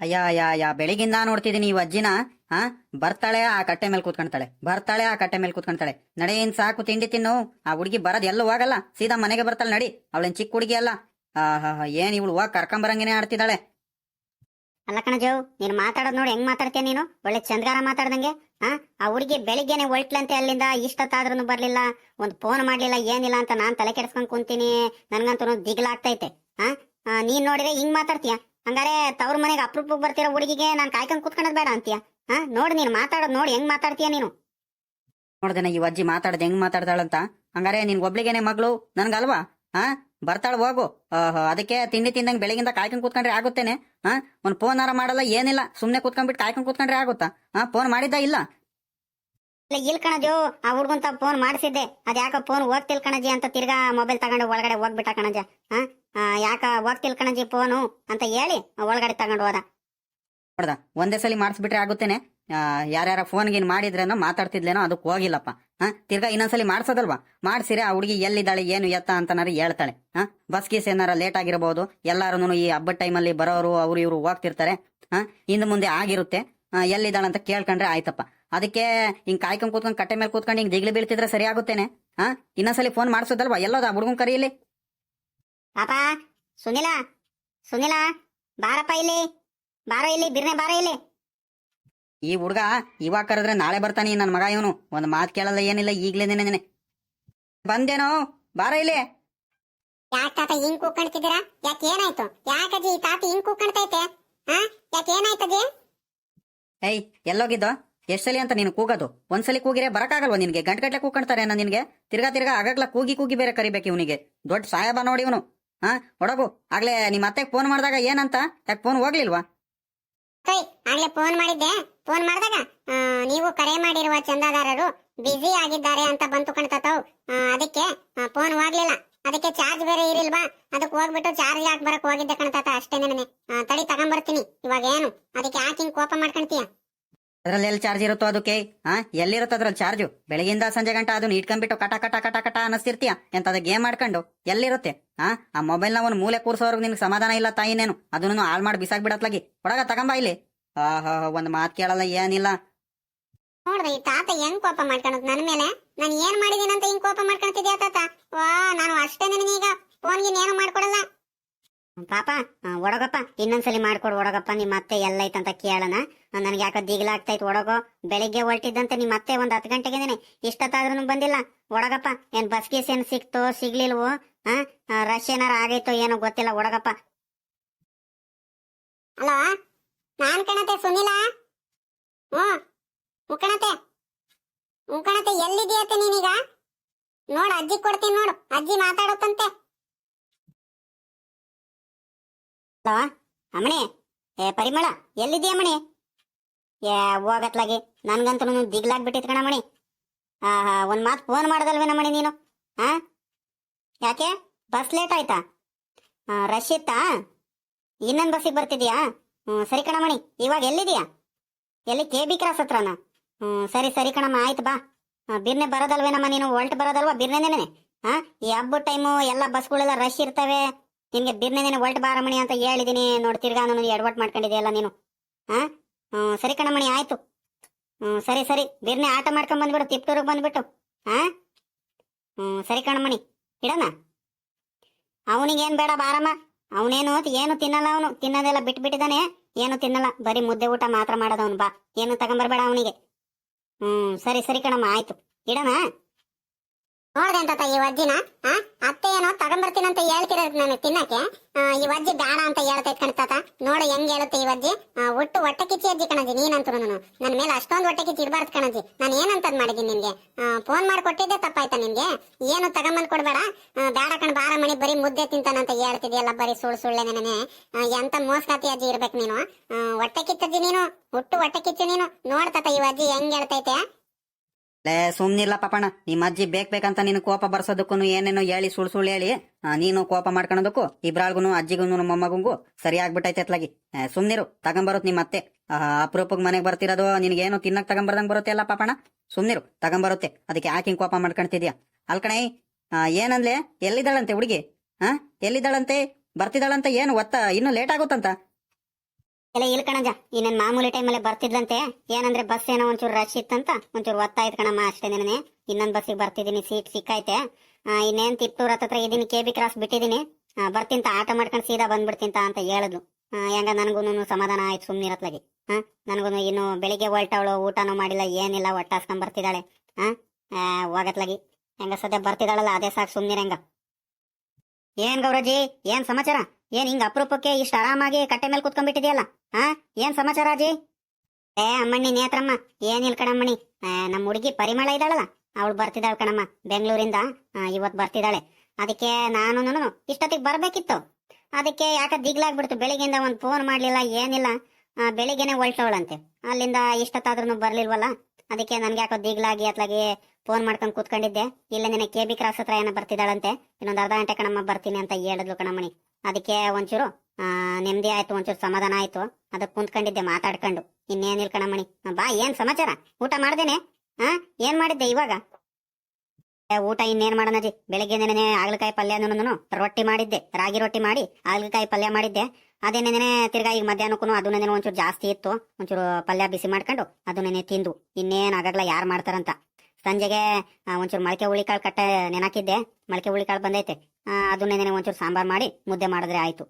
ಅಯ್ಯ ಅಯ್ಯ ಅಯ್ಯ ನೋಡ್ತಿದ್ದೀನಿ ಈ ಅಜ್ಜಿನ. ಹಾ ಬರ್ತಾಳೆ ಆ ಕಟ್ಟೆ ಮೇಲೆ ಕೂತ್ಕೊಂತಾಳೆ ಬರ್ತಾಳೆ ಆ ಕಟ್ಟೆ ಮೇಲೆ ಕೂತ್ಕೊಂತಾಳೆ ಏನ್ ಸಾಕು ತಿಂಡಿ ತಿನ್ನು. ಆ ಹುಡುಗಿ ಬರೋದ್ ಎಲ್ಲೂ ಹೋಗಲ್ಲ. ಸೀದಾ ಮನೆಗೆ ಬರ್ತಾಳೆ ನಡಿ. ಅವಳೇನ್ ಚಿಕ್ಕ ಹುಡುಗಿ ಅಲ್ಲ. ಏನ್ ಇವಳು ಹೋಗ್ ಕರ್ಕೊಂಬರಂಗೇನೆ ಆಡ್ತಿದ್ದಾಳೆ ಅಲ್ಲ ಕಣಜವ್ ನೀನ್ ಮಾತಾಡೋದ್ ನೋಡಿ ಹೆಂಗ್ ಮಾತಾಡ್ತೀಯ ನೀನು? ಒಳ್ಳೆ ಚಂದ್ಗಾರ ಮಾತಾಡ್ದಂಗೆ. ಆ ಆ ಹುಡುಗಿ ಬೆಳಿಗ್ಗೆನೆ ಒಳ್ಳಂತೆ ಅಲ್ಲಿಂದ. ಇಷ್ಟೊತ್ತಾದ್ರೂ ಬರ್ಲಿಲ್ಲ. ಒಂದ್ ಫೋನ್ ಮಾಡ್ಲಿಲ್ಲ ಏನಿಲ್ಲ ಅಂತ ನಾನ್ ತಲೆ ಕೆಡ್ಸ್ಕೊಂಡ್ ಕುಂತೀನಿ. ನನ್ಗಂತೂ ದಿಗ್ಲಾಗ್ತೈತೆ. ಆ, ನೀನ್ ನೋಡಿದ್ರೆ ಹಿಂಗ್ ಮಾತಾಡ್ತೀಯ? ಹಂಗಾರೆ ತವ್ರ ಮನೆಗೆ ಅಪ್ರೂಪಕ್ಕೆ ಬರ್ತಿರೋ ಹುಡುಗಿಗೆ ನಾನು ಕಾಯ್ಕೊಂಡು ಕುತ್ಕೊಂಡದ್ ಬೇಡ ಅಂತೀಯ? ಹಾ ನೋಡಿ ನೀನ್ ಮಾತಾಡೋದು ನೋಡಿ ಹೆಂಗ್ ಮಾತಾಡ್ತೀಯ ನೀನು? ನೋಡ್ದೇನ ಈ ಅಜ್ಜಿ ಮಾತಾಡ್ದೆ ಹೆಂಗ್ ಮಾತಾಡ್ತಾಳಂತ ಹಂಗಾರೆ ನಿನ್ ಒಬ್ಳಿಗೇನೆ ಮಗಳು ನನ್ಗಲ್ವಾ? ಹಾ ಬರ್ತಾಳ ಹೋಗು. ಅದಕ್ಕೆ ತಿಂಡಿ ತಿಂದಂಗ್ ಬೆಳಗಿಂದ ಕಾಯ್ಕೊಂಡ್ ಕೂತ್ಕೊಂಡ್ರೆ ಆಗುತ್ತೇನೆ. ಹಾ ಒಂದ್ ಫೋನ್ ಆರ ಮಾಡಲ್ಲ ಏನಿಲ್ಲ ಸುಮ್ನೆ ಕೂತ್ಕೊಂಡ್ಬಿಟ್ಟು ಕಾಯ್ಕೊಂಡ್ ಕೂತ್ಕೊಂಡ್ರೆ ಆಗುತ್ತಾ? ಹಾ ಫೋನ್ ಮಾಡಿದ್ದ ಇಲ್ಲ? ಇಲ್ಲ ಇಲ್ ಕಣಜು ಆ ಹುಡ್ಗಂತ ಫೋನ್ ಮಾಡಿಸಿದ್ದೆ. ಅದ್ಯಾಕ ಫೋನ್ ಹೋಗ್ತಿಲ್ ಕಣಜಿ ಅಂತ ತಿರ್ಗಾ ಮೊಬೈಲ್ ತಗೊಂಡು ಒಳಗಡೆ ಹೋಗ್ಬಿಟ್ಟ ಕಣಜ ಹಾ ಯಾಕ ಹೋಗ್ತಿಲ್ ಕಣಜಿ ಫೋನು ಅಂತ ಹೇಳಿ ಒಳಗಡೆ ತಗೊಂಡು ಹೋದ. ನೋಡ್ದ, ಒಂದೇ ಸಲ ಮಾಡಿಸ್ಬಿಟ್ರೆ ಆಗುತ್ತೇನೆ. ಯಾರ್ಯಾರ ಫೋನ್ ಗಿನ್ ಮಾಡಿದ್ರೇನೋ ಮಾತಾಡ್ತಿದ್ಲೇನೋ ಅದಕ್ಕೆ ಹೋಗಿಲ್ಲಪ್ಪ. ಹಾ, ತಿರ್ಗಾ ಇನ್ನೊಂದ್ಸಲಿ ಮಾಡ್ಸೋದಲ್ವಾ? ಮಾಡ್ಸಿರೆ ಆ ಹುಡುಗಿ ಎಲ್ಲಿದ್ದಾಳೆ, ಏನು ಎತ್ತ ಅಂತನಾರು ಹೇಳ್ತಾಳೆ. ಹಾ ಬಸ್ ಗೀಸ್ ಏನಾರ ಲೇಟ್ ಆಗಿರಬಹುದು ಎಲ್ಲಾರು ಈ ಹಬ್ಬದ ಟೈಮಲ್ಲಿ ಬರೋರು, ಅವ್ರು ಇವ್ರು ಹೋಗ್ತಿರ್ತಾರೆ. ಹಾ, ಹಿಂದೆ ಮುಂದೆ ಆಗಿರುತ್ತೆ. ಎಲ್ಲಿದ್ದಾಳೆ ಅಂತ ಕೇಳ್ಕೊಂಡ್ರೆ ಆಯ್ತಪ್ಪ. ಅದಕ್ಕೆ ಹಿಂಗ್ ಕಾಯ್ಕೊಂಡ್ ಕೂತ್ಕೊಂಡ್ ಕಟ್ಟೆ ಮೇಲೆ ಕೂತ್ಕೊಂಡು ಹಿಂಗ್ ದಿಗ್ಲಿ ಬೀಳ್ತಿದ್ರೆ ಸರಿ ಆಗುತ್ತೇನೆ. ಹಾ, ಇನ್ನೊಂದ್ಸಲಿ ಫೋನ್ ಮಾಡ್ಸೋದಲ್ವಾ? ಎಲ್ಲೋದ ಹುಡುಗನ್ ಕರೀಲಿ? ಪಾಪ ಸುನಿಲ ಸುನಿಲ ಬಾರಪ್ಪ ಇಲ್ಲಿ ಬಾರೋ ಇಲ್ಲಿ ಬಿರ್ನೆ ಬಾರ ಇಲ್ಲಿ. ಈ ಹುಡುಗ ಇವಾಗ ಕರೆದ್ರೆ ನಾಳೆ ಬರ್ತಾನೆ ನನ್ನ ಮಗ ಇವನು. ಒಂದ್ ಮಾತ್ ಕೇಳಲ್ಲ ಏನಿಲ್ಲ ಈಗ್ಲೇ ನೆನೆ ಬಂದೇನೋ ಬಾರ ಇಲ್ಲಿ. ಯಾಕೆ ತಾತ ಹಿಂಗ್ ಕೂತ್ಕೊಂಡ್ತಿದ್ದೀರಾ? ಯಾಕೆ ಏನಾಯ್ತು? ಯಾಕಜ್ಜಿ ಈ ತಾತ ಹಿಂಗ್ ಕೂತ್ಕೊಂಡ್ತೈತೆ? ಹಾ ಯಾಕೆ ಏನಾಯ್ತಜ್ಜಿ ಏಯ್ ಎಲ್ಲೋಗಿದ್ದೋ? ಎಷ್ಟ್ ಸಲಿ ಅಂತ ನೀನು ಕೂಗೋದು? ಒಂದ್ಸಲಿ ಕೂಗಿರೆ ಬರಕಾಗಲ್ವಾ ನಿನ್ಗೆ? ಗಂಟೆ ಗಂಟೆ ನಾ ನಿನ್ಗೆ? ತಿರ್ಗಾ ತಿರ್ಗಾ ಆಗಾಗ್ಲ ಕೂಗಿ ಕೂಗಿ ಬೇರೆ ಕರಿಬೇಕು ಇವನಿಗೆ. ದೊಡ್ಡ ಸಾಯಬಾ ನೋಡಿ ಇವನು. ಹಾ ಒಡಗು ಆಗ್ಲೇ ನಿಮ್ ಅತ್ತೆಗೆ ಫೋನ್ ಮಾಡಿದಾಗ ಏನಂತ? ಯಾಕೆ ಫೋನ್ ಹೋಗ್ಲಿಲ್ವಾ? ಆಗ್ಲೇ ಫೋನ್ ಮಾಡಿದ್ದೆ. ಫೋನ್ ಮಾಡಿದಾಗ ನೀವು ಕರೆ ಮಾಡಿರುವ ಚಂದಾದಾರರು ಬಿಸಿ ಆಗಿದ್ದಾರೆ ಅಂತ ಬಂತು ಕಣ್ತಾತವ್ ಅದಕ್ಕೆ ಫೋನ್ ಹೋಗ್ಲಿಲ್ಲ. ಅದಕ್ಕೆ ಚಾರ್ಜ್ ಬೇರೆ ಇರಿಲ್ವಾ? ಅದಕ್ಕೆ ಹೋಗ್ಬಿಟ್ಟು ಚಾರ್ಜ್ ಹಾಕ್ ಬರಕ್ ಹೋಗಿದ್ದೆ ಕಣ್ತಾತ ಅಷ್ಟೇ ನನಗೆ ತಡಿ ತಗೊಂಬರ್ತೀನಿ. ಇವಾಗ ಏನು? ಅದಕ್ಕೆ ಯಾಕೆ ಕೋಪ ಮಾಡ್ಕೊಂತೀಯ ಅದ್ರಲ್ಲಿ ಎಲ್ಲಿ ಚಾರ್ಜ್ ಇರುತ್ತೋ ಅದಕ್ಕೆ? ಹಾ ಎಲ್ಲಿರುತ್ತೋ ಅದ್ರಲ್ಲಿ ಚಾರ್ಜು ಬೆಳಗಿಂದ ಸಂಜೆ ಗಂಟ ಅದನ್ನ ಇಟ್ಕೊಂಡ್ಬಿಟ್ಟು ಕಟ ಕಟ ಕಟ ಕಟ ಅನ್ನಿಸ್ತಿರ್ತೀಯ? ಎಂತ ಅದ ಗೇಮ್ ಮಾಡ್ಕೊಂಡು? ಎಲ್ಲಿರುತ್ತೆ? ಹಾ ಆ ಮೊಬೈಲ್ನ ಒಂದು ಮೂಲೆ ಕೂರ್ಸೋರ್ಗು ನಿನ್ಗೆ ಸಮಾಧಾನ ಇಲ್ಲ ತಾಯಿನೇನು ಅದನ್ನು ಹಾಳು ಮಾಡಿ ಬಿಸಾಕ್ ಬಿಡತ್ಲಾಗಿ. ಒಳಗ ತಗೊಂಬ ಇಲ್ಲಿ. ಆಹಾ, ಒಂದ್ ಮಾತ್ ಕೇಳಲ್ಲ, ಏನಿಲ್ಲ. ನೋಡ್ರಿ, ಈ ತಾತ ಹೆಂಗ್ ಕೋಪ ಮಾಡ್ಕೊಳತ್ ನನ್ ಮೇಲೆ? ನಾನು ಏನ್ ಮಾಡಿದೀನಿ ಅಂತ ಹಿಂಗ್ ಕೋಪ ಮಾಡ್ಕೊಂತಿದ್ಯಾ ತಾತ? ವಾ, ನಾನು ಅಷ್ಟೇ ನಿನಗೀಗ ಫೋನ್ಗೆ ಏನು ಮಾಡ್ಕೊಡಲ್ಲ. ಪಾಪ ಒಡಗಪ್ಪ, ಇನ್ನೊಂದ್ಸಲಿ ಮಾಡ್ಕೊಡು ಒಡಗಪ್ಪ, ನಿಮ್ಮ ಅತ್ತೆ ಅಂತ ಕೇಳೋಣ. ನನಗೆ ಯಾಕೋ ದಿಗ್ಲಾಗ್ತೈತ್ ಒಡಗೋ, ಬೆಳಿಗ್ಗೆ ಹೊರಟಿದ್ದಂತೆ ನಿಮ್ಮ ಅತ್ತೆ ಒಂದ್ ಹತ್ತು ಗಂಟೆಗೆ ಇಷ್ಟತ್ತಾದ್ರೂ ಬಂದಿಲ್ಲ. ಒಡಗಪ್ಪ, ಏನ್ ಬಸ್ ಗೀಸ್ ಏನ್ ಸಿಕ್ತೋ, ಸಿಗ್ಲಿಲ್ವೋ? ಹಾ ರಶ್ ಏನಾರ ಆಗೈತೋ ಏನೋ ಗೊತ್ತಿಲ್ಲ, ಒಡಗಪ್ಪ. ಹಲೋ, ನಾನ್ ಕಣತೆ, ಸುನಿಲ? ಹ್ಮ್ ಮುಕ್ಕಣತೆ ಮುಕ್ಕಣತೆ ಎಲ್ಲಿದೆಯತ್ತೆ ನೀನೀಗ? ನೋಡು, ಅಜ್ಜಿ ಕೊಡ್ತೀನಿ ನೋಡು, ಅಜ್ಜಿ ಮಾತಾಡುತ್ತಂತೆ ಹಲೋ ಅಮ್ಮಣಿ ಏ ಪರಿಮಳ ಎಲ್ಲಿದ್ದೀಯ ಅಮ್ಮಣಿ? ಏ ಹೋಗತ್ಲಾಗಿ ನನ್ಗಂತೂ ದಿಗ್ಲಾಗ್ಬಿಟ್ಟಿತ್ತು ಕಣ ಮಣಿ ಹಾ ಹಾ ಒಂದ್ ಮಾತು ಫೋನ್ ಮಾಡದಲ್ವೇನಮ್ಮಣಿ ನೀನು? ಹಾ ಯಾಕೆ? ಬಸ್ ಲೇಟ್ ಆಯ್ತಾ? ಆ, ರಶ್ ಇತ್ತಾ? ಇನ್ನೊಂದು ಬಸ್ಸಿಗೆ ಬರ್ತಿದ್ಯಾ ಹ್ಮ್ ಸರಿ ಕಣಮಣಿ ಇವಾಗ ಎಲ್ಲಿದೀಯಾ ಎಲ್ಲಿ ಕೆ ಬಿ ಕ್ರಾಸ್ ಹತ್ರನಾ? ಹ್ಮ್ ಸರಿ ಸರಿ ಕಣಮ್ಮ ಆಯ್ತು ಬಾ. ಆ, ಬಿರ್ನೆ ಬರೋದಲ್ವೇನಮ್ಮ ನೀನು? ಹೊಲ್ಟ್ ಬರೋದಲ್ವಾ ಬಿರ್ನೆನೇನೆ? ಹಾ ಈ ಹಬ್ಬದ ಟೈಮು ಎಲ್ಲ ಬಸ್ಗಳೆಲ್ಲ ರಶ್ ಇರ್ತವೆ. ನಿನ್ಗೆ ಬಿರ್ನೆನೇನೆ ಒಲ್ಟ್ ಬಾರಮಣಿ ಅಂತ ಹೇಳಿದೀನಿ ನೋಡಿ ನನ್ನ ನಾನು ಎಡವಟ್ ಮಾಡ್ಕೊಂಡಿದೆಯಲ್ಲ ನೀನು. ಹಾ? ಸರಿ ಕಣಮಣಿ, ಆಯ್ತು. ಹ್ಮ್, ಸರಿ ಸರಿ. ಬಿರ್ನೆ ಆಟ ಮಾಡ್ಕೊಂಡ್ ಬಂದ್ಬಿಡು, ತಿಪ್ಟೂರಿಗೆ ಬಂದ್ಬಿಟ್ಟು. ಹಾ? ಹ್ಮ್, ಸರಿ ಕಣಮಣಿ. ಇಡೋಣ? ಅವನಿಗೇನ್ ಬೇಡ ಬಾರಮ್ಮ. ಅವನೇನು, ಏನು ತಿನ್ನಲ್ಲ ಅವನು. ತಿನ್ನೋದೆಲ್ಲ ಬಿಟ್ಬಿಟ್ಟಿದಾನೆ. ಏನು ತಿನ್ನಲ್ಲ. ಬರೀ ಮುದ್ದೆ ಊಟ ಮಾತ್ರ ಮಾಡೋದವನು ಬಾ. ಏನು ತಗೊಂಬರ್ಬೇಡ ಅವನಿಗೆ. ಹ್ಮ್, ಸರಿ ಸರಿ ಕಣಮ್ಮ, ಆಯ್ತು. ಇಡೋಣ? ನೋಡ್ದೆ ಅಂತ ಈ ವಜ್ಜಿನ? ಅತ್ತೆ ಏನೋ ತಗೊಂಡ್ಬರ್ತೀನಂತ ಹೇಳ್ತಿರೋದು ನನಗೆ ತಿನ್ನಕ್ಕೆ. ಈ ವಜ್ಜಿ ಬೇಡ ಅಂತ ಹೇಳ್ತೈತ್ ಕಣ್ತಾತ ನೋಡು ಹೆಂಗ್ ಹೇಳುತ್ತೆ ಈ ವಜ್ಜಿ ಆ, ಒಟ್ಟು ಹೊಟ್ಟೆ ಕಿಚ್ಚಿ ಅಜ್ಜಿ ಕಣಜಿ ನೀನಂತೂ ನಾನು. ನನ್ನ ಮೇಲೆ ಅಷ್ಟೊಂದು ಹೊಟ್ಟೆ ಕಿಚ್ಚಿ ಇಡಬಾರ್ದು ಕಣಜಿ ನಾನು ಏನಂತದ್ ಮಾಡಿದ್ದೀನಿ ನಿನ್ಗೆ? ಫೋನ್ ಮಾಡಿ ಕೊಟ್ಟಿದ್ದೆ ತಪ್ಪಾಯ್ತಾ ನಿನ್ಗೆ? ಏನು ತಗೊಂಬಂದ್ ಕೊಡ್ಬೇಡ? ಬೇಡ ಕಣ್ ಬಾರ ಮಣಿ ಬರೀ ಮುದ್ದೆ ತಿಂತಾನಂತ ಹೇಳ್ತಿದ್ಯಲ್ಲ ಬರೀ ಸುಳ್ಳು ಸುಳ್ಳೆ ನನೇ ಎಂತ ಮೋಸ್ಕಾತಿ ಅಜ್ಜಿ ಇರ್ಬೇಕು ನೀನು? ಹೊಟ್ಟೆ ಕಿಚ್ಚಜ್ಜಿ ನೀನು? ಹುಟ್ಟು ಹೊಟ್ಟೆ ಕಿಚ್ಚು ನೀನು? ನೋಡ್ತಾತ ಈ ಅಜ್ಜಿ ಹೆಂಗ್ ಹೇಳ್ತೈತೆ? ಲೇ ಸುಮ್ನಿಲ್ಲ ಪಾಪಣ್ಣ ನಿಮ್ಮ ಅಜ್ಜಿ ಬೇಕ್ ಬೇಕಂತ ನೀನು ಕೋಪ ಬರ್ಸೋದಕ್ಕೂ ಏನೇನೋ ಹೇಳಿ ಸುಳ್ ಸುಳ್ ಹೇಳಿ. ನೀನು ಕೋಪ ಮಾಡ್ಕೊಳೋದಕ್ಕೂ, ಇಬ್ರಾಳ್ಗುನು ಅಜ್ಜಿಗೂ ಮೊಮ್ಮಗಂಗೂ ಸರಿ ಆಗ್ಬಿಟ್ಟೈತೆ ಎತ್ಲಾಗಿ ಸುಮ್ನಿರು ತಗೊಂಬರುತ್ ನಿಮ್ಮ ಅತ್ತೆ. ಅಪರೂಪಕ್ಕೆ ಮನೆಗೆ ಬರ್ತಿರೋದು, ನಿನಗೇನು ತಿನ್ನಕ್ ತಗೊಂಬರ್ದಂಗ್ ಬರುತ್ತೆ ಅಲ್ಲ ಪಾಪಣ್ಣ ಸುಮ್ನಿರು, ತಗೊಂಬರುತ್ತೆ. ಅದಕ್ಕೆ ಯಾಕೆ ಕೋಪ ಮಾಡ್ಕೊಂತಿದ್ಯಾ ಅಲ್ಕಣೈ ಏನಂದ್ಲೆ? ಎಲ್ಲಿದ್ದಾಳಂತೆ ಹುಡುಗಿ? ಹಾ ಎಲ್ಲಿದ್ದಾಳಂತೆ? ಬರ್ತಿದ್ದಾಳಂತ? ಏನು, ಒತ್ತ, ಇನ್ನು ಲೇಟ್ ಆಗುತ್ತಂತ? ಎಲ್ಲ ಇಲ್ಲಿ ಕಣಜ. ಇನ್ನೇನ್ ಮಾಮೂಲಿ ಟೈಮ್ ಅಲ್ಲಿ ಬರ್ತಿದ್ಲಂತೆ. ಏನಂದ್ರೆ ಬಸ್ ಏನೋ ಒಂಚೂರು ರಶ್ ಇತ್ತಂತ. ಒಂಚೂರು ಒತ್ತಾಯ್ತು ಕಣಮ್ಮ ಅಷ್ಟೇ ನಿನ್ನೆ. ಇನ್ನೊಂದ್ ಬಸ್ಸಿಗೆ ಬರ್ತಿದ್ದೀನಿ ಸೀಟ್ ಸಿಕ್ಕೈತೆ ಇನ್ನೇನ್ ತಿಪ್ಪೂರ್ ಹತ್ರ ಇದೀನಿ ಕೆ ಬಿ ಕ್ರಾಸ್ ಬಿಟ್ಟಿದ್ದೀನಿ. ಬರ್ತಿಂತ ಆಟ ಮಾಡ್ಕೊಂಡು ಸೀದಾ ಬಂದ್ಬಿಡ್ತಿಂತ ಅಂತ ಹೇಳಿದ್ಲು. ಹೆಂಗ ನನಗೂ ಸಮಾಧಾನ ಆಯ್ತು ಸುಮ್ಮನಿರತ್ಲಾಗಿ ಹಾ ನನಗೂ ಇನ್ನು ಬೆಳಿಗ್ಗೆ ಹೊಲ್ಟವಳು ಊಟನೂ ಮಾಡಿಲ್ಲ, ಏನಿಲ್ಲ, ಒಟ್ಟಾಸ್ಕೊಂಡ್ ಬರ್ತಿದ್ದಾಳೆ. ಹಾ ಹೋಗತ್ಲಾಗಿ ಹೆಂಗ ಸದ್ಯ ಬರ್ತಿದ್ದಾಳಲ್ಲ, ಅದೇ ಸಾಕು ಸುಮ್ನಿರ ಹೆಂಗ. ಏನ್ ಗೌರಜಿ ಏನ್ ಸಮಾಚಾರ? ಏನ್ ಹಿಂಗ ಅಪರೂಪಕ್ಕೆ ಇಷ್ಟ ಆರಾಮಾಗಿ ಕಟ್ಟೆ ಮೇಲೆ ಕುತ್ಕೊಂಡ್ಬಿಟ್ಟಿದ್ಯಲ್ಲ? ಹಾ, ಏನ್ ಸಮಾಚಾರ ಅಜ್ಜಿ? ಏ, ಅಮ್ಮಣ್ಣಿ, ನೇತ್ರಮ್ಮ, ಏನಿಲ್ಲ ಕಣಮ್ಮಣಿ. ನಮ್ಮ ಹುಡುಗಿ ಪರಿಮಳ ಇದ್ದಾಳಲ್ಲ, ಅವಳು ಬರ್ತಿದ್ದಾಳೆ ಕಣಮ್ಮ, ಬೆಂಗಳೂರಿಂದ. ಇವತ್ ಬರ್ತಿದ್ದಾಳೆ. ಅದಕ್ಕೆ ನಾನು ಇಷ್ಟೊತ್ತಿಗೆ ಬರ್ಬೇಕಿತ್ತು. ಅದಕ್ಕೆ ಯಾಕೆ ದಿಗ್ಲಾಗ್ಬಿಡ್ತು, ಬೆಳಿಗ್ಗೆಯಿಂದ ಒಂದು ಫೋನ್ ಮಾಡ್ಲಿಲ್ಲ, ಏನಿಲ್ಲ. ಬೆಳಿಗ್ಗೆನೆ ಹೊಲ್ಟವಳಂತೆ. ಅಲ್ಲಿಂದ ಇಷ್ಟೊತ್ತಾದ್ರೂ ಬರ್ಲಿಲ್ವಲ್ಲ? ಅದಕ್ಕೆ ನನ್ಗೆ ಯಾಕೋ ದಿಗ್ಲಾಗಿ, ಅತ್ಲಾಗಿ ಫೋನ್ ಮಾಡ್ಕೊಂಡು ಕೂತ್ಕೊಂಡಿದ್ದೆ. ಇಲ್ಲ ನಿನ್ನೆ ಕೆ ಬಿ ಕ್ರಾಸ್ ಹತ್ರ ಏನೋ ಬರ್ತಿದ್ದಾಳಂತೆ. ಇನ್ನೊಂದು ಅರ್ಧ ಗಂಟೆ ಕಣಮ್ಮ ಬರ್ತೀನಿ ಅಂತ ಹೇಳಿದ್ಲು ಕಣಮ್ಮಣಿ. ಅದಕ್ಕೆ ಒಂಚೂರು ನೆಮ್ಮದಿ ಆಯ್ತು, ಒಂಚೂರು ಸಮಾಧಾನ ಆಯ್ತು. ಅದಕ್ಕೆ ಕುಂತ್ಕೊಂಡಿದ್ದೆ, ಮಾತಾಡ್ಕೊಂಡು. ಇನ್ನೇನಿಲ್ಲ ಮಣಿ ಬಾ, ಏನ್ ಸಮಾಚಾರ? ಊಟ ಮಾಡ್ದೇನೆ? ಹಾ ಏನ್ ಮಾಡಿದ್ದೆ ಇವಾಗ? ಊಟ ಇನ್ನೇನ್ ಮಾಡೋಣಜಿ ಬೆಳಿಗ್ಗೆ ನೆನೆ ಆಗ್ಲಕಾಯಿ ಪಲ್ಯನೂ ರೊಟ್ಟಿ ಮಾಡಿದ್ದೆ. ರಾಗಿ ರೊಟ್ಟಿ ಮಾಡಿ ಆಗ್ಲಕಾಯಿ ಪಲ್ಯ ಮಾಡಿದ್ದೆ. ಅದೇ ನೆನೆ ತಿರ್ಗಾ ಈಗ ಮಧ್ಯಾಹ್ನಕ್ಕೂ ಅದು ನೆನೆ ಒಂಚೂರು ಜಾಸ್ತಿ ಇತ್ತು. ಒಂಚೂರು ಪಲ್ಯ ಬಿಸಿ ಮಾಡ್ಕೊಂಡು ಅದು ನೆನೆ ತಿಂದು. ಇನ್ನೇನ್ ಆಗಾಗ್ಲ ಯಾರು ಮಾಡ್ತಾರಂತ. ಸಂಜೆಗೆ ಒಂಚೂರು ಮೊಳಕೆ ಹುಳಿಕಾಳು ಕಟ್ಟೆ ನೆನಾಕಿದ್ದೆ. ಮೊಳಕೆ ಹುಳಿಕಾಳು ಬಂದೈತೆ. ಆ, ಅದು ನೆನೆ ಒಂಚೂರು ಸಾಂಬಾರ್ ಮಾಡಿ ಮುದ್ದೆ ಮಾಡಿದ್ರೆ ಆಯ್ತು.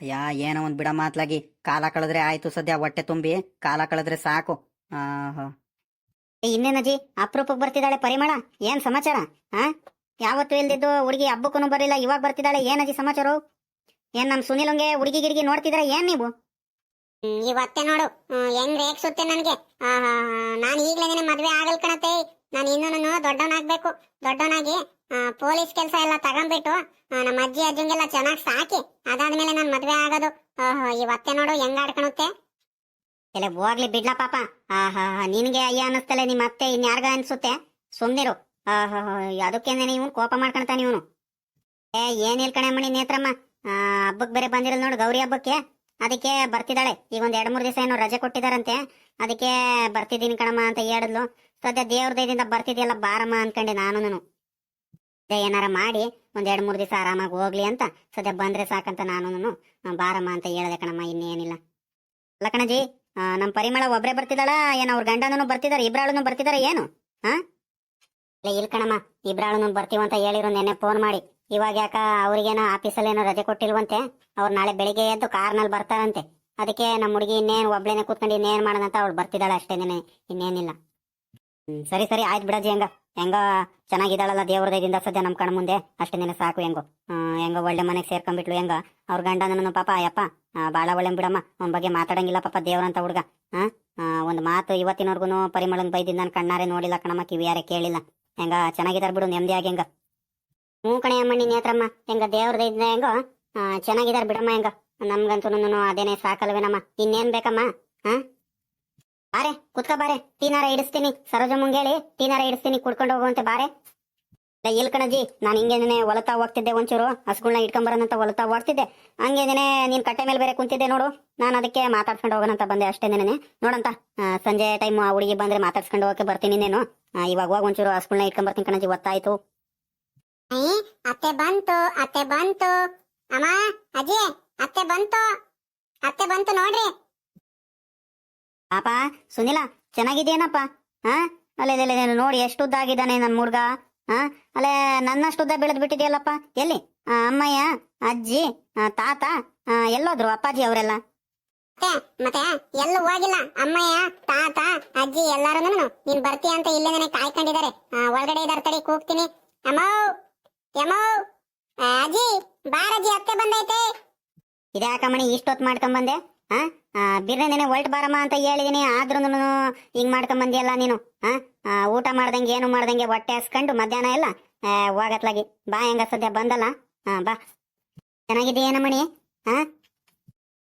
ಅಯ್ಯ ಏನೋ ಒಂದ್ ಬಿಡ ಮಾತ್ಲಾಗಿ. ಕಾಲ ಕಳೆದ್ರೆ ಆಯ್ತು ಸದ್ಯ ಹೊಟ್ಟೆ ತುಂಬಿ. ಕಾಲ ಕಳೆದ್ರೆ ಸಾಕು. ಇನ್ನೇನಜಿ? ಅಪರೂಪಕ್ಕೆ ಬರ್ತಿದ್ದಾಳೆ ಪರಿಮಳ? ಏನ್ ಸಮಾಚಾರ? ಹಾ ಯಾವತ್ತು ಇಲ್ದಿದ್ದು ಹುಡುಗಿ ಹಬ್ಬಕ್ಕೂ ಬರಲಿಲ್ಲ ಇವಾಗ ಬರ್ತಿದ್ದಾಳೆ. ಏನಜ್ಜಿ ಸಮಾಚಾರ ಏನ್ ನಮ್ ಸುನಿಲಂಗೆ ಹುಡುಗಿ ಗಿಡ್ಗಿ ನೋಡ್ತಿದ್ರ ಏನ್ ನೀವು? ಇವತ್ತೆ ನೋಡು. ಹೆಂಗ್ ರೇಗ್ಸುತ್ತೆ ನನ್ಗೆ. ನಾನು ಈಗ್ಲೇನೆ ಮದ್ವೆ ಆಗಲ್ ಕಣತೆ ನಾನು ಇನ್ನೊಂದು ದೊಡ್ಡವನಾಗ್ಬೇಕು. ದೊಡ್ಡವನಾಗಿ ಪೊಲೀಸ್ ಕೆಲಸ ಎಲ್ಲ ತಗೊಂಡ್ಬಿಟ್ಟು ನಮ್ಮ ಅಜ್ಜಿ ಅಜ್ಜಿಂಗೆಲ್ಲ ಚೆನ್ನಾಗಿ ಸಾಕಿ, ಅದಾದ್ಮೇಲೆ ನಾನು ಮದ್ವೆ ಆಗೋದು. ಓಹೋ ಇವತ್ತೆ ನೋಡು ಹೆಂಗ್ ಆಡ್ಕೊಳುತ್ತೆ ಇಲ್ಲ ಹೋಗ್ಲಿ ಬಿಡ್ಲಾ ಪಾಪ. ಆಹಾ, ನಿನ್ಗೆ ಅಯ್ಯ ಅನ್ನಿಸ್ತಲ್ಲ ನಿಮ್ ಅತ್ತೆ ಇನ್ಯಾರ್ಗ ಅನ್ಸುತ್ತೆ. ಸುಮ್ನಿರು. ಆಹಾ ಅದಕ್ಕೇನೇನೆ ಇವನು ಕೋಪ ಮಾಡ್ಕೊಂತಾನೆ ಇವನು. ಏ, ಏನಿಲ್ ಕಣೆ ಮಣಿ ನೇತ್ರಮ್ಮ? ಹಬ್ಬಕ್ ಬೇರೆ ಬಂದಿರಲ್ ನೋಡು ಗೌರಿ ಹಬ್ಬಕ್ಕೆ. ಅದಕ್ಕೆ ಬರ್ತಿದ್ದಾಳೆ. ಈಗ ಒಂದ್ ಎರಡ್ ಮೂರ್ ದಿವಸ ಏನೋ ರಜೆ ಕೊಟ್ಟಿದಾರಂತೆ. ಅದಕ್ಕೆ ಬರ್ತಿದ್ದೀನಿ ಕಣಮ್ಮ ಅಂತ ಹೇಳಿದ್ಲು. ಸದ್ಯ ದೇವ್ರ ದಯದಿಂದ ಬರ್ತಿದ್ಯಲ್ಲ ಬಾರಮ್ಮ ಅನ್ಕೊಂಡೆ ನಾನು ಏನಾರ ಮಾಡಿ ಒಂದ್ ಎರಡ್ ಮೂರ್ ದಿವಸ ಆರಾಮಾಗಿ ಹೋಗ್ಲಿ ಅಂತ ಸದ್ಯ ಬಂದ್ರೆ ಸಾಕಂತ ನಾನು ಬಾರಮ್ಮ ಅಂತ ಹೇಳಿದೆ ಕಣಮ್ಮ ಇನ್ನೇನಿಲ್ಲ. ಅಲ್ಲ ಕಣಜಿ ಆ, ನಮ್ ಪರಿಮಳ ಒಬ್ರೆ ಬರ್ತಿದ್ದಾಳ? ಏನೋ ಅವ್ರ ಗಂಡನೂ ಬರ್ತಿದಾರೆ ಇಬ್ರಾಳುನು ಬರ್ತಿದಾರೆ ಏನು? ಹಾ? ಇಲ್ಲ ಇಲ್ ಕಣಮ್ಮ ಇಬ್ರಾಳುನು ಬರ್ತೀವಂತ ಹೇಳಿರೋ ನೆನ್ನೆ ಫೋನ್ ಮಾಡಿ. ಇವಾಗ ಯಾಕ ಅವ್ರಿಗೇನೋ ಆಫೀಸಲ್ಲಿ ಏನೋ ರಜೆ ಕೊಟ್ಟಿಲ್ವಂತೆ? ಅವ್ರು ನಾಳೆ ಬೆಳಿಗ್ಗೆ ಎದ್ದು ಕಾರ್ನಲ್ಲಿ ಬರ್ತಾರಂತೆ. ಅದಕ್ಕೆ ನಮ್ಮ ಹುಡುಗಿ ಇನ್ನೇನು ಒಬ್ಳೇನೆ ಕೂತ್ಕೊಂಡು ಇನ್ನೇನ್ ಮಾಡೋದಂತ ಅವ್ಳು ಬರ್ತಿದ್ದಾಳೆ ಅಷ್ಟೇನೆ ಇನ್ನೇನಿಲ್ಲ. ಸರಿ ಸರಿ, ಆಯ್ತು ಬಿಡಜಿ ಹೆಂಗ? ಹೆಂಗ? ಚೆನ್ನಾಗಿದ್ದಾಳಲ್ಲ ದೇವರ ದಯದಿಂದ ಸದ್ಯ ನಮ್ಮ ಕಣ ಮುಂದೆ. ಅಷ್ಟೇನೆ ಸಾಕು ಹೆಂಗೋ. ಹೆಂಗ ಒಳ್ಳೆ ಮನೆಗೆ ಸೇರ್ಕೊಂಡ್ಬಿಟ್ಲು ಹೆಂಗ? ಅವ್ರ ಗಂಡನೂ ಪಾಪ ಅಯ್ಯಪ್ಪ ಭಾಳ ಒಳ್ಳೆ ಬಿಡಮ್ಮ. ಅವ್ನ ಬಗ್ಗೆ ಮಾತಾಡಂಗಿಲ್ಲ ಪಾಪ ದೇವ್ರಂತ ಹುಡುಗ. ಹಾಂ? ಒಂದು ಮಾತು ಇವತ್ತಿನವರ್ಗುನು ಪರಿಮಳನ ಬೈದಿದ್ದು ನಾನು ಕಣ್ಣಾರೆ ನೋಡಿಲ್ಲ ಕಣಮ್ಮ, ಕಿವಿಯಾರೆ ಕೇಳಿಲ್ಲ. ಹೆಂಗ? ಚೆನ್ನಾಗಿದ್ದಾರೆ ಬಿಡು ನೆಮ್ಮದಿಯಾಗಿ ಹೆಂಗ? ಹ್ಞೂ ಕಣೆ ನೇತ್ರಮ್ಮ ಹೆಂಗ ದೇವ್ರದ ಇದ್ದ ಹೆಂಗೋ ಆ, ಚೆನ್ನಾಗಿದಾರ ಬಿಡಮ್ಮ ಹೆಂಗ. ನಮ್ಗಂತೂ ಅದೇನೆ ಸಾಕಲ್ವೇನಮ್ಮ? ಇನ್ನೇನ್ ಬೇಕಮ್ಮ? ಹಾ ಬಾರೆ ಕುತ್ಕ ಬಾರೆ. ಟೀನಾರ ಇಡಿಸ್ತೀನಿ ಸರೋಜ ಮುಂಗೇಳಿ ಟೀನಾರ ಇಡಿಸ್ತೀನಿ ಕುಡ್ಕೊಂಡು ಹೋಗುವಂತೆ ಬಾರೆ. ಇಲ್ ಕಣಜಿ ನಾನು ಹಿಂಗೇನೆ ಹೊಲತಾ ಹೋಗ್ತಿದ್ದೆ ಒಂಚೂರು. ಹಸುಗಳನ್ನ ಇಟ್ಕೊಂಬರೋಣಂತ ಹೊಲತಾ ಓಡ್ತಿದ್ದೆ. ಹಂಗೇನೆ ನೀನ್ ಕಟ್ಟೆ ಮೇಲೆ ಬೇರೆ ಕುಂತಿದ್ದೆ ನೋಡು. ನಾನು ಅದಕ್ಕೆ ಮಾತಾಡ್ಸ್ಕೊಂಡು ಹೋಗೋಣಂತ ಬಂದೆ ಅಷ್ಟೇ ಅಷ್ಟೇನೆ ನೋಡಂತ ಸಂಜೆ ಟೈಮ್ ಆ ಹುಡುಗಿ ಬಂದ್ರೆ ಮಾತಾಡ್ಸ್ಕೊಂಡು ಹೋಗಕ್ಕೆ ಬರ್ತೀನಿ ನೀನು. ಇವಾಗ ಹೋಗಿ ಒಂಚೂರು ಹಸುಗಳನ್ನ ಇಟ್ಕೊಂಬರ್ತೀನಿ ಕಣಜಿ ಅತ್ತೆ ಬಂತು ಅತ್ತೆ ಬಂತು. ಅಮ್ಮ ಅಜ್ಜಿ ಅತ್ತೆ ಬಂತು. ಅತ್ತೆ ಬಂತು ನೋಡ್ರಿ. ಪಾಪ ಸುನಿಲ ಚೆನ್ನಾಗಿದೆಯೇನಪ್ಪ? ಹಾ? ಅಲ್ಲೇ ನೋಡಿ ಎಷ್ಟು ಉದ್ದ ಆಗಿದ್ದಾನೆ ನನ್ನ ಹುಡ್ಗ ಹಾ? ಅಲ್ಲೇ ನನ್ನಷ್ಟು ಉದ್ದ ಬೆಳೆದ್ ಬಿಟ್ಟಿದೆಯಲ್ಲಪ್ಪ ಎಲ್ಲಿ ಅಮ್ಮಯ್ಯ ಅಜ್ಜಿ ತಾತ ಎಲ್ಲೋದ್ರು ಅಪ್ಪಾಜಿ ಅವರೆಲ್ಲ? ಮತ್ತೆ ಎಲ್ಲೂ ಹೋಗಿಲ್ಲ. ಅಮ್ಮಯ್ಯ ತಾತ ಅಜ್ಜಿ ಎಲ್ಲಾರು ನೀನ್ ಬರ್ತೀಯ ಅಂತ ಇಲ್ಲೇ ನನಗೆ ಕಾಯ್ಕೊಂಡಿದ್ದಾರೆ ಒಳಗಡೆ ಇದಾರೆ ತಡಿ ಕೂಗ್ತೀನಿ. ಅಮ್ಮೋ! ಯಮೋ ಅಜ್ಜಿ ಬಾರಜ್ಜಿ ಅತ್ತೆ ಬಂದೈತೆ. ಮಣಿ ಇಷ್ಟೊತ್ತು ಮಾಡ್ಕೊಂಡ್ ಬಂದೆ ಹಾ ಆ, ಬಿರ್ನೆ ನೆನೆ ಹೊಲ್ಟ್ ಬಾರಮ್ಮ ಅಂತ ಹೇಳಿದೀನಿ ಆದ್ರೂ ಹಿಂಗ್ ಮಾಡ್ಕೊಂಡ್ ಬಂದಿಯಲ್ಲ ನೀನು ಹಾ ಊಟ ಮಾಡ್ದಂಗೆ ಏನು ಮಾಡ್ದಂಗೆ ಹೊಟ್ಟೆ ಹಸ್ಕೊಂಡು ಮಧ್ಯಾಹ್ನ ಎಲ್ಲ ಹೋಗತ್ಲಾಗಿ. ಬಾ ಹೆಂಗ ಸದ್ಯ ಬಂದಲ್ಲ? ಹಾ ಬಾ. ಚೆನ್ನಾಗಿದೆಯೇನಮ್ಮಣಿ ಹಾ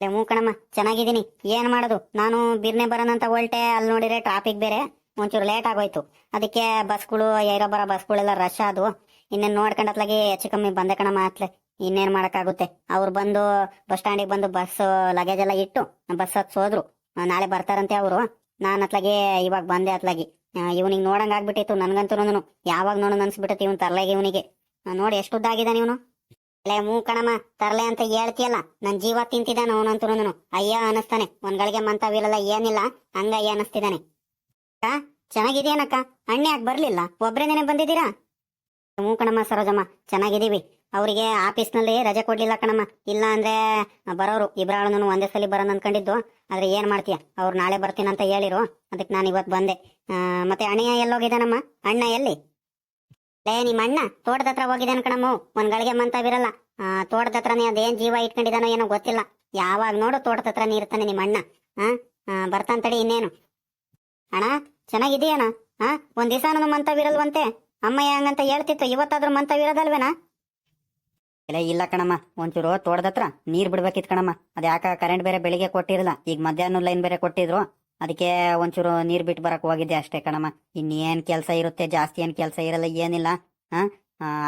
ಏ, ಹ್ಞೂ ಕಣಮ್ಮ ಚೆನ್ನಾಗಿದ್ದೀನಿ. ಏನ್ ಮಾಡೋದು? ನಾನು ಬಿರ್ನೆ ಬರೋಣಂತ ಹೊಲ್ಟೆ ಅಲ್ಲಿ ನೋಡಿದ್ರೆ ಟ್ರಾಫಿಕ್ ಬೇರೆ. ಒಂಚೂರು ಲೇಟ್ ಆಗೋಯ್ತು. ಅದಕ್ಕೆ ಬಸ್ಗಳು ಏರೋ ಬರೋ ಬಸ್ಗಳೆಲ್ಲ ರಶ್ ಆದವು. ಇನ್ನೇನು ನೋಡ್ಕೊಂಡತ್ಲಾಗೆ ಹೆಚ್ಚು ಕಮ್ಮಿ ಬಂದೆ ಕಣಮ್ಮ ಅತ್ಲೆ. ಇನ್ನೇನ್ ಮಾಡಕ್ಕಾಗುತ್ತೆ? ಅವ್ರು ಬಂದು ಬಸ್ ಸ್ಟ್ಯಾಂಡಿಗೆ ಬಂದು ಬಸ್ ಲಗೇಜ್ ಎಲ್ಲ ಇಟ್ಟು ಬಸ್ ಹತ್ ಹೋದ್ರು. ನಾಳೆ ಬರ್ತಾರಂತೆ ಅವರು. ನಾನು ಅತ್ಲಾಗೆ ಇವಾಗ ಬಂದೆ ಅತ್ಲಾಗಿ. ಇವನಿಗೆ ನೋಡಂಗೆ ಆಗ್ಬಿಟ್ಟಿತ್ತು ನನ್ಗಂತೂ ಯಾವಾಗ ನೋಡೋಣ ಅನ್ಸ್ಬಿಟ್ಟೈತಿ ಇವನ್ ತರ್ಲೆಗೆ ಇವನಿಗೆ. ನೋಡಿ ಎಷ್ಟು ಉದ್ದ ಆಗಿದ್ದಾನೆ ಇವನು. ಲೇ ಮೂ ಕಣಮ್ಮ, ತರ್ಲೆ ಅಂತ ಹೇಳ್ತಿಯಲ್ಲ, ನನ್ ಜೀವ ತಿಂತಿದ್ದಾನೆ ಅವನಂತೂ ಅಯ್ಯ ಅನಿಸ್ತಾನೆ. ಒಂದ್ ಗಳಿಗೆ ಮಂತಾವಿರಲ್ಲ, ಏನಿಲ್ಲ ಹಂಗ ಅಯ್ಯ ಅನಿಸ್ತಿದ್ದಾನೆ ಚೆನ್ನಾಗಿದೆಯೇನಕ್ಕ? ಅಣ್ಣ ಯಾಕೆ ಬರ್ಲಿಲ್ಲ? ಒಬ್ರೇನೇನೆ ಬಂದಿದ್ದೀರಾ? ಹ್ಞೂ ಕಣಮ್ಮ ಸರೋಜಮ್ಮ, ಚೆನ್ನಾಗಿದ್ದೀವಿ. ಅವರಿಗೆ ಆಫೀಸ್ನಲ್ಲಿ ರಜೆ ಕೊಡ್ಲಿಲ್ಲ ಕಣಮ್ಮ. ಇಲ್ಲ ಅಂದರೆ ಬರೋರು ಇಬ್ರಾಳನು ಒಂದೇ ಸಲ ಬರೋಣ ಅಂದ್ಕೊಂಡಿದ್ದು ಆದರೆ ಏನು ಮಾಡ್ತೀಯ? ಅವ್ರು ನಾಳೆ ಬರ್ತೀನಿ ಅಂತ ಹೇಳಿರು. ಅದಕ್ಕೆ ನಾನು ಇವತ್ತು ಬಂದೆ. ಮತ್ತೆ ಅಣ್ಣಯ್ಯ ಎಲ್ಲೋಗಿದ್ದಾನಮ್ಮ? ಅಣ್ಣ ಎಲ್ಲಿ? ಲೇ ನಿಮ್ಮ ಅಣ್ಣ ತೋಟದ ಹತ್ರ ಹೋಗಿದ್ದಾನೆ ಕಣಮ್ಮ. ಒಂದು ಗಳಿಗೆ ಮಂತವಿರಲ್ಲ ತೋಟದ ಹತ್ರನೇ ಅದೇನು ಜೀವ ಇಟ್ಕೊಂಡಿದಾನೋ ಏನೋ ಗೊತ್ತಿಲ್ಲ. ಯಾವಾಗ ನೋಡು ತೋಟದ ಹತ್ರನೇ ಇರ್ತಾನೆ ನಿಮ್ಮ ಅಣ್ಣ. ಹಾಂ ಬರ್ತಾನೆ ತಡಿ ಇನ್ನೇನು. ಅಣ್ಣ ಚೆನ್ನಾಗಿದೆಯಣ್ಣ ಹಾಂ ಒಂದು ದಿವಸ ಮಂತವಿರಲ್ವಂತೆ ಅಮ್ಮಯ್ಯ ಹಂಗಂತ ಹೇಳ್ತಿತ್ತು, ಇವತ್ತಾದ್ರೂ ಮಂತವಿರೋದಲ್ವೇನಾ? ಇಲ್ಲ ಇಲ್ಲ ಕಣಮ್ಮ. ಒಂಚೂರು ತೋಡ್ದತ್ರ ನೀರ್ ಬಿಡ್ಬೇಕಿತ್ತು ಕಣಮ್ಮ. ಅದ್ಯಾಕ ಕರೆಂಟ್ ಬೇರೆ ಬೆಳಿಗ್ಗೆ ಕೊಟ್ಟಿರಲ್ಲ, ಈಗ ಮಧ್ಯಾಹ್ನ ಲೈನ್ ಬೇರೆ ಕೊಟ್ಟಿದ್ರು. ಅದಕ್ಕೆ ಒಂಚೂರು ನೀರ್ ಬಿಟ್ಟು ಬರಕ್ ಹೋಗಿದ್ದೆ ಅಷ್ಟೇ ಕಣಮ್ಮ. ಇನ್ನೇನ್ ಕೆಲಸ ಇರುತ್ತೆ, ಜಾಸ್ತಿ ಏನ್ ಕೆಲಸ ಇರಲ್ಲ, ಏನಿಲ್ಲ. ಹಾ?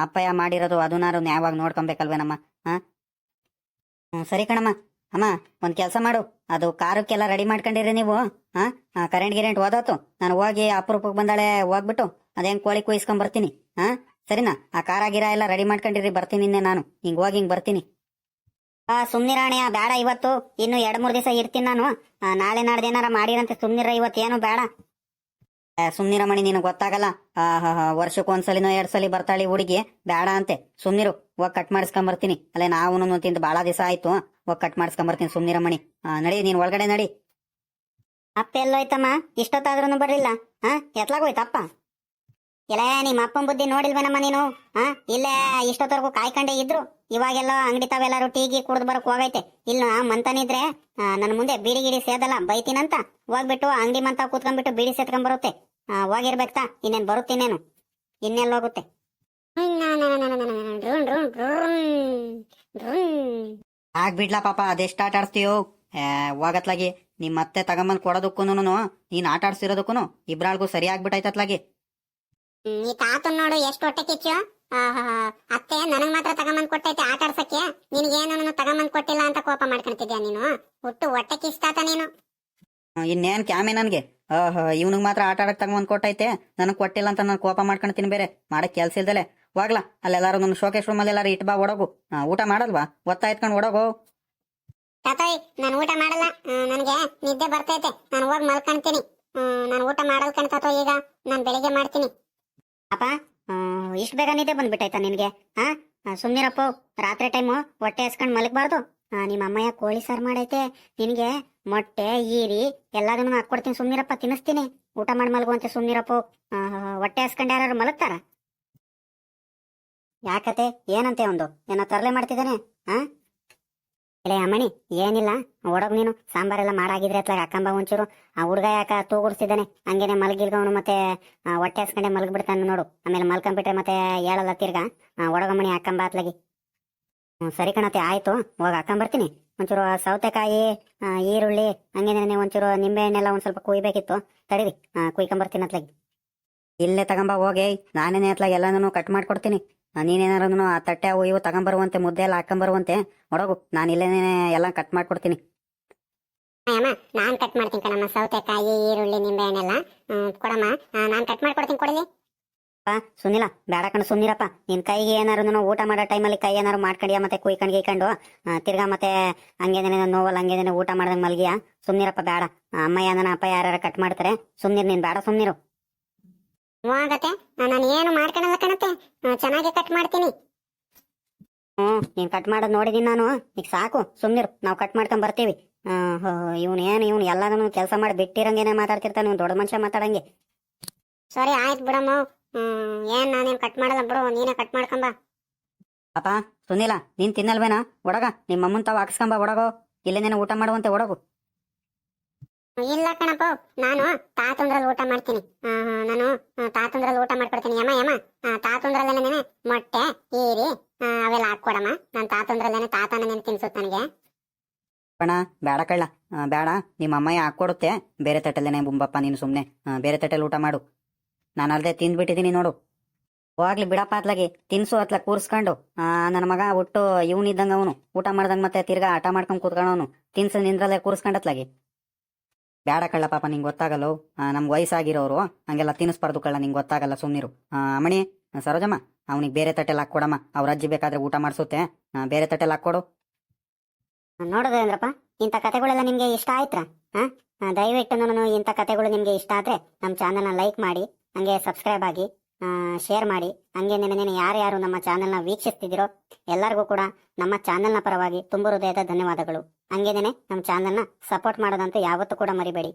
ಅಪ್ಪಯ್ಯ ಮಾಡಿರೋದು ಅದನ್ನಾರು ಯಾವಾಗ ನೋಡ್ಕೊಬೇಕಲ್ವೇನಮ್ಮ? ಹಾ? ಸರಿ ಕಣಮ್ಮ. ಅಮ್ಮ, ಒಂದ್ ಕೆಲಸ ಮಾಡು. ಅದು ಕಾರಕ್ಕೆಲ್ಲ ರೆಡಿ ಮಾಡ್ಕೊಂಡಿರಿ ನೀವು. ಹಾ ಕರೆಂಟ್ ಗಿರೆಂಟ್ ಓದೋತು ನಾನು ಹೋಗಿ ಅಪರೂಪಕ್ಕೆ ಬಂದಾಳೆ ಹೋಗ್ಬಿಟ್ಟು ಅದೇನ್ ಕೋಳಿ ಕುಯ್ಸ್ಕೊಂಡ್ ಬರ್ತೀನಿ. ಹಾ ಸರಿನಾ? ಆ ಕಾರ ಗಿರ ಎಲ್ಲ ರೆಡಿ ಮಾಡ್ಕೊಂಡಿರಿ, ಬರ್ತೀನಿ ನಿನ್ನೆ ನಾನು. ಹಿಂಗ್ ಹೋಗಿ ಹಿಂಗ್ ಬರ್ತೀನಿ. ಆ ಸುಮ್ನಿರಾಣೆಯ ಬೇಡ ಇವತ್ತು. ಇನ್ನು ಎರಡ್ ಮೂರ್ ದಿವಸ ಇರ್ತೀನಿ ನಾನು. ನಾಳೆ ನಾಡ್ದೇನಾರ ಮಾಡಿರಂತೆ ಸುಮ್ನಿರ ಇವತ್ತೇನು ಬೇಡ ಆ, ಸುಮ್ನಿರ ಮಣಿ ನಿನಗೆ ಗೊತ್ತಾಗಲ್ಲ? ವರ್ಷಕ್ಕೊಂದ್ಸಲಿನೋ ಎರಡ್ ಸಲಿ ಬರ್ತಾಳಿ ಹುಡುಗಿ. ಬೇಡ ಅಂತೆ. ಸುಮ್ನಿರು ಹೋಗ್ ಕಟ್ ಮಾಡಿಸ್ಕೊಂಡ್ ಬರ್ತೀನಿ ಅಲ್ಲ ನಾವು ತಿಂದು ಬಾಳ ದಿವಸ ಆಯ್ತು. ಹೋಗ್ ಕಟ್ ಮಾಡಿಸ್ಕೊಂಡ್ ಬರ್ತೀನಿ ಸುಮ್ನಿರ ಮಣಿ. ನಡಿ ನೀನ್ ಒಳಗಡೆ ನಡಿ. ಅಪ್ಪ ಎಲ್ಲೋಯ್ತಮ್ಮ? ಇಷ್ಟೊತ್ತಾದ್ರೂ ಬರ್ಲಿಲ್ಲ? ಹಾ ಎತ್ಲಾಗೋಯ್ತಪ್ಪ? ಇಲ್ಲ ನಿಮ್ಮ ಅಪ್ಪನ ಬುದ್ಧಿ ನೋಡಿಲ್ವೇನಮ್ಮ ನೀನು? ಹಾ ಇಲ್ಲೇ ಇಷ್ಟೊತ್ತವರೆಗೂ ಕಾಯ್ಕೊಂಡೇ ಇದ್ರು. ಇವಾಗೆಲ್ಲ ಅಂಗಡಿ ತಾವೆಲ್ಲರೂ ಟೀಗಿ ಕುಡ್ದು ಬರಕ್ ಹೋಗೈತೆ. ಇಲ್ಲ ಮಂತನಿದ್ರೆ ನನ್ನ ಮುಂದೆ ಬೀಡಿ ಗಿಡಿ ಸೇದಲ್ಲ ಬೈತೀನಂತ. ಹೋಗ್ಬಿಟ್ಟು ಅಂಗಡಿ ಮಂತ ಕೂತ್ಕೊಂಡ್ಬಿಟ್ಟು ಬೀಡಿ ಸೇತ್ಕೊಂಡ್ ಬರುತ್ತೆ ಹೋಗಿರ್ಬೇಕ್ತಾ ಇನ್ನೇನ್ ಬರುತ್ತೇನೇನು ಇನ್ನೆಲ್ಲ ಹೋಗುತ್ತೆ ಆಗ್ಬಿಡ್ಲಾ ಪಾಪ ಅದೆಷ್ಟು ಆಟ ಆಡ್ತೀಯೋ ಹೋಗತ್ಲಾಗಿ ನಿಮ್ ಮತ್ತೆ ತಗೊಂಬಂದ್ ಕೊಡೋದಕ್ಕೂನು ನೀನ್ ಆಟ ಆಡ್ಸಿರೋದಕ್ಕೂನು ಇಬ್ರಾಳ್ಗೂ ಸರಿ ಆಗ್ಬಿಟ್ಟೈತತ್ಲಾಗಿ ನೀ ತಾತ ನೋಡು ಎಷ್ಟು ಹೊಟ್ಟೆ ಕಿಚ್ಚು ಅತ್ತೆ ನನಗ್ ಮಾತ್ರ ತಗೊಂಬಂದ್ ಕೊಟ್ಟೈತೆ ಆಟ ಆಡ್ಸಕ್ಕೆ ಏನೋ ತಗೊಂಬಂದ್ ಕೊಟ್ಟಿಲ್ಲ ಅಂತ ಕೋಪ ಮಾಡ್ಕೊಂತಿದ್ಯಾ ನೀನು ಹುಟ್ಟು ಹೊಟ್ಟೆ ಕಿಚ್ತಾತ ನೀನು ಇನ್ನೇನ್ ಕ್ಯಾಮೆ ನನ್ಗೆ? ಇವನಿಗೆ ಮಾತ್ರ ಆಟ ಆಡಕ್ ತಗೊಂಡ್ ಕೊಟ್ಟೈತೆ ನನಗ್ ಕೊಟ್ಟಿಲ್ಲ ಅಂತ ನಾನು ಕೋಪ ಮಾಡ್ಕೊಂತೀನಿ ಬೇರೆ. ಮಾಡಕ್ ಕೆಲ್ಸ ಇಲ್ದಲೆ. ಹೋಗ್ಲಾ ಅಲ್ಲೆಲ್ಲಾರು ನನ್ನ ಶೋಕೇಶ್ ರೂಮಲ್ಲಿ ಎಲ್ಲಾರು ಇಟ್ ಬಾ ಒಡಗು ಊಟ ಮಾಡಲ್ವಾ? ಒತ್ತ ಇಟ್ಕೊಂಡ್ ಒಡಗು ತಾತೋಯ್ ನಾನು ಊಟ ಮಾಡಲ್ಲ. ನನಗೆ ನಿದ್ದೆ ಬರ್ತೈತೆ. ನಾನು ಹೋಗಿ ಮಲ್ಕೊಂತೀನಿ. ನಾನು ಊಟ ಮಾಡಲ್ ಕಣ್ತಾತೋ ಈಗ ನಾನು ಬೆಳಿಗ್ಗೆ ಮಾಡ್ತೀನಿ. ಅಪ್ಪ ಇಷ್ಟು ಬೇಗ ನಿದ್ದೆ ಬಂದ್ಬಿಟ್ಟೈತಾ ನಿನಗೆ? ಹಾ ಸುಮ್ಮನಿರಪ್ಪ ರಾತ್ರಿ ಟೈಮು ಹೊಟ್ಟೆ ಹಸ್ಕೊಂಡ್ ಮಲಗಬಾರ್ದು. ನಿಮ್ಮ ಅಮ್ಮಯ್ಯ ಕೋಳಿ ಸಾರು ಮಾಡೈತೆ. ನಿನಗೆ ಮೊಟ್ಟೆ, ಈರಿ ಎಲ್ಲದನ್ನು ಹಾಕ್ಕೊಡ್ತೀನಿ ಸುಮ್ಮಿರಪ್ಪ ತಿನ್ನಿಸ್ತೀನಿ. ಊಟ ಮಾಡಿ ಮಲಗುವಂತೆ ಸುಮ್ಮಿರಪ್ಪ ಹೊಟ್ಟೆ ಹಸ್ಕೊಂಡು ಯಾರು ಮಲಗ್ತಾರ? ಯಾಕತೆ? ಏನಂತೆ ಒಂದು? ಏನೋ ತರಲೆ ಮಾಡ್ತಿದ್ದಾನೆ? ಹಾ ಇಲ್ಲ ಅಮ್ಮಣಿ, ಏನಿಲ್ಲ. ಒಡಗ್ ನೀನು. ಸಾಂಬಾರೆಲ್ಲ ಮಾಡಾಗಿದ್ರೆ ಅತ್ಲಾಗ ಅಕ್ಕಂಬ ಒಂಚೂರು ಆ ಹುಡುಗ ಯಾಕ ತೂಗುಡ್ಸಿದ್ದಾನೆ ಹಂಗೇನೆ ಮಲಗಿಲ್ಗವನು ಮತ್ತೆ ಹೊಟ್ಟೆ ಹಸ್ಕೊಂಡೆ ಮಲಗ್ಬಿಡ್ತಾನೆ ನೋಡು. ಆಮೇಲೆ ಮಲ್ಕೊಂಡ್ಬಿಟ್ರೆ ಮತ್ತೆ ಹೇಳಲ್ಲ ತಿರ್ಗ. ಒಡಗಮ್ಮಣಿ ಅಕ್ಕಂಬ ಅತ್ಲಾಗಿ. ಸರಿ ಕಣತೆ, ಆಯ್ತು. ಹೋಗ ಹಾಕೊಂಬರ್ತೀನಿ ಒಂಚೂರು ಸೌತೆಕಾಯಿ ಈರುಳ್ಳಿ ಹಂಗೇನೇ ಒಂಚೂರು ನಿಂಬೆ ಹಣ್ಣೆಲ್ಲ ಒಂದ್ ಸ್ವಲ್ಪ ಕುಯ್ಬೇಕಿತ್ತು. ತಡೀರಿ ಕುಯ್ಕೊಂಬರ್ತೀನಿ ಅತ್ಲಾಗಿ. ಇಲ್ಲೇ ತಗೊಂಬ, ಹೋಗಿ. ನಾನೇನೇ ಅತ್ಲಾಗ ಎಲ್ಲಾನು ಕಟ್ ಮಾಡ್ಕೊಡ್ತೀನಿ. ನೀನೇನಾರು ಆ ತಟ್ಟೆ, ಅವು ಇವು ತಗೊಂಬರುವಂತೆ, ಮುದ್ದೆ ಎಲ್ಲ ಹಾಕೊಂಬರುವಂತೆ ಹೊಡಗು ನಾನು ಇಲ್ಲೇನೇ ಎಲ್ಲ ಕಟ್ ಮಾಡ್ಕೊಡ್ತೀನಿ. ನಾನ್ ಕಟ್ ಮಾಡ್ತೀನಿ ಕಣಮ್ಮ. ಸೌತೆಕಾಯಿ, ಈರುಳ್ಳಿ, ನಿಂಬೆ ಹಣ್ಣೆಲ್ಲ ಕೊಡಮ್ಮ. ನಾನ್ ಕಟ್ ಮಾಡ್ಕೊಡ್ತೀನಿ, ಕೊಡಲಿ. ಸುನಿಲ ಬೇಡ ಕಣ್ ಸುಮ್ನಿರಪ್ಪ ನಿನ್ ಕೈಗೆ ಏನಾರು ಊಟ ಮಾಡೋ ಟೈಮಲ್ಲಿ ಕೈ ಏನಾರು ಮಾಡ್ಕೊಂಡ್ಯಾ ಮತ್ತೆ ಕುಯ್ಕಂಡ್ ಗೀಕೊಂಡು ತಿರ್ಗಾ ಮತ್ತೆ ಹಂಗೆ ನೋವಲ್ಲ ಹಂಗೇನೆ ಊಟ ಮಾಡ್ದಂಗ್ ಮಲ್ಗಿಯ? ಸುಮ್ನಿರಪ್ಪ ಬೇಡ. ಅಮ್ಮ ಏನನ ಅಪ್ಪ ಯಾರ ಕಟ್ ಮಾಡ್ತಾರೆ. ಸುಮ್ನಿರ್ ನೀನ್ ಬೇಡ ಸುಮ್ನಿರು ಆಗತ್ತೆ. ನಾನು ಏನು ಮಾಡ್ಕೊಳಲ್ಲ ಕಣತ್ತೆ. ಚೆನ್ನಾಗಿ ಕಟ್ ಮಾಡ್ತೀನಿ. ಹ್ಮ್ ನೀನ್ ಕಟ್ ಮಾಡೋದ್ ನೋಡಿದೀನಿ ನಾನು. ಈಗ ಸಾಕು ಸುಮ್ನಿರು ನಾವು ಕಟ್ ಮಾಡ್ಕೊಂಡ್ ಬರ್ತೀವಿ. ಇವ್ನ ಏನ್ ಇವ್ನು ಎಲ್ಲಾನು ಕೆಲಸ ಮಾಡಿ ಬಿಟ್ಟಿರಂಗೇನೆ ಮಾತಾಡ್ತಿರ್ತಾನೆ ಇವ್ನು ದೊಡ್ಡ ಮನುಷ್ಯ ಮಾತಾಡಂಗೆ. ಸರಿ ಆಯ್ತು ಬಿಡಮ್ಮ. ಹ್ಮ್ ಏನ್ ನಾನೇನ್ ಕಟ್ ಮಾಡಲ್ಲ ಬಿಡು ನೀನೇ ಕಟ್ ಮಾಡ್ಕೊಂಬ. ಅಪ್ಪ ಸುನಿಲ ನೀನ್ ತಿನ್ನಲ್ವೇನಾ? ಒಡಗ ನಿಮ್ಮ ಅಮ್ಮನ್ ತಾವ್ ಹಾಕ್ಸ್ಕೊಂಬ ಒಡಗೋ. ಇಲ್ಲೇನೇನು ಊಟ ಮಾಡುವಂತೆ ಒಡಗು. ಇಲ್ಲ ಕಣಪ್ಪ ನಾನು ತಾತಂದ್ರಲ್ಲಿ ಊಟ ಮಾಡ್ತೀನಿ. ನಾನು ತಾತಂದ್ರಲ್ಲಿ ಊಟ ಮಾಡ್ಕೊಡ್ತೀನಿ. ಯಮ್ಮ ಯಮ್ಮ ತಾತಂದ್ರಲ್ಲೇನೆ ಮೊಟ್ಟೆ ಈರಿ ಅವೆಲ್ಲ ಹಾಕೊಡಮ್ಮ ನಾನು ತಾತಂದ್ರಲ್ಲೇನೆ ತಾತನ ನೆನ್ ತಿನ್ಸುತ್ತ ನನಗೆ. ಬಣ ಬೇಡ ಕಳ್ಳ. ಬೇಡ. ನಿಮ್ಮ ಅಮ್ಮಯ್ಯ ಹಾಕೊಡುತ್ತೆ ಬೇರೆ ತಟ್ಟೆಲ್ಲೇನೆ ಬುಂಬಪ್ಪ ನೀನು ಸುಮ್ನೆ. ಆ, ಬೇರೆ ತಟ್ಟೆಲ್ ಊಟ ಮಾಡು. ನಾನು ಅಲ್ದೆ ತಿಂದ್ಬಿಟ್ಟಿದ್ದೀನಿ ನೋಡು. ಹೋಗ್ಲಿ ಬಿಡಪ್ಪ ಅತ್ಲಾಗಿ ತಿನ್ಸು ಅತ್ಲ ಕೂರ್ಸ್ಕೊಂಡು. ನನ್ನ ಮಗ ಒಟ್ಟು ಇವನಿದ್ದಂಗೆ ಅವನು. ಊಟ ಮಾಡ್ದಂಗೆ ಮತ್ತೆ ತಿರ್ಗಾ ಆಟ ಮಾಡ್ಕೊಂಡ್ ಕೂತ್ಕೊಂಡವನು ತಿನ್ಸು ನಿಂದ್ರಲ್ಲೇ ಕೂರ್ಸ್ಕೊಂಡತ್ಲಾಗಿ ಬೇಡ ಕಳ್ಳ ಪಾಪ, ನಿಂಗೆ ಗೊತ್ತಾಗಲ್ಲ. ನಮ್ಗೆ ವಯಸ್ಸಾಗಿರೋರು ಹಂಗೆಲ್ಲ ತಿನ್ನಿಸ್ಬಾರ್ದು ಕಳ್ಳ, ನಿಂಗೆ ಗೊತ್ತಾಗಲ್ಲ ಸುಮ್ಮನಿರು ಮಣಿ ಸರೋಜಮ್ಮ, ಅವನಿಗೆ ಬೇರೆ ತಟ್ಟೆಲ್ಲ ಹಾಕ್ಕೊಡಮ್ಮ ಅವ್ರ ಅಜ್ಜಿ ಬೇಕಾದ್ರೆ ಊಟ ಮಾಡಿಸುತ್ತೆ. ಬೇರೆ ತಟ್ಟೆಲ್ಲ ಹಾಕ್ಕೊಡು ನೋಡೋದೇಂದ್ರಪ್ಪ ಇಂಥ ಕತೆಗಳೆಲ್ಲ ನಿಮಗೆ ಇಷ್ಟ ಆಯ್ತಾ ಹಾಂ ದಯವಿಟ್ಟು ನಾನು ಇಂಥ ಕಥೆಗಳು ನಿಮಗೆ ಇಷ್ಟ ಆದರೆ ನಮ್ಮ ಚಾನಲ್ನ ಲೈಕ್ ಮಾಡಿ ಹಂಗೆ ಸಬ್ಸ್ಕ್ರೈಬ್ ಆಗಿ ಶೇರ್ ಮಾಡಿ. ಹಂಗೆ ನೆನೆ ಯಾರ್ಯಾರು ನಮ್ಮ ಚಾನೆಲ್ನ ವೀಕ್ಷಿಸ್ತಿದ್ದೀರೋ ಎಲ್ಲರಿಗೂ ಕೂಡ ನಮ್ಮ ಚಾನೆಲ್ನ ಪರವಾಗಿ ತುಂಬ ಹೃದಯದ ಧನ್ಯವಾದಗಳು. ಹಂಗೇನೇ ನಮ್ಮ ಚಾನೆಲ್ನ ಸಪೋರ್ಟ್ ಮಾಡೋದಂತೂ ಯಾವತ್ತೂ ಕೂಡ ಮರಿಬೇಡಿ.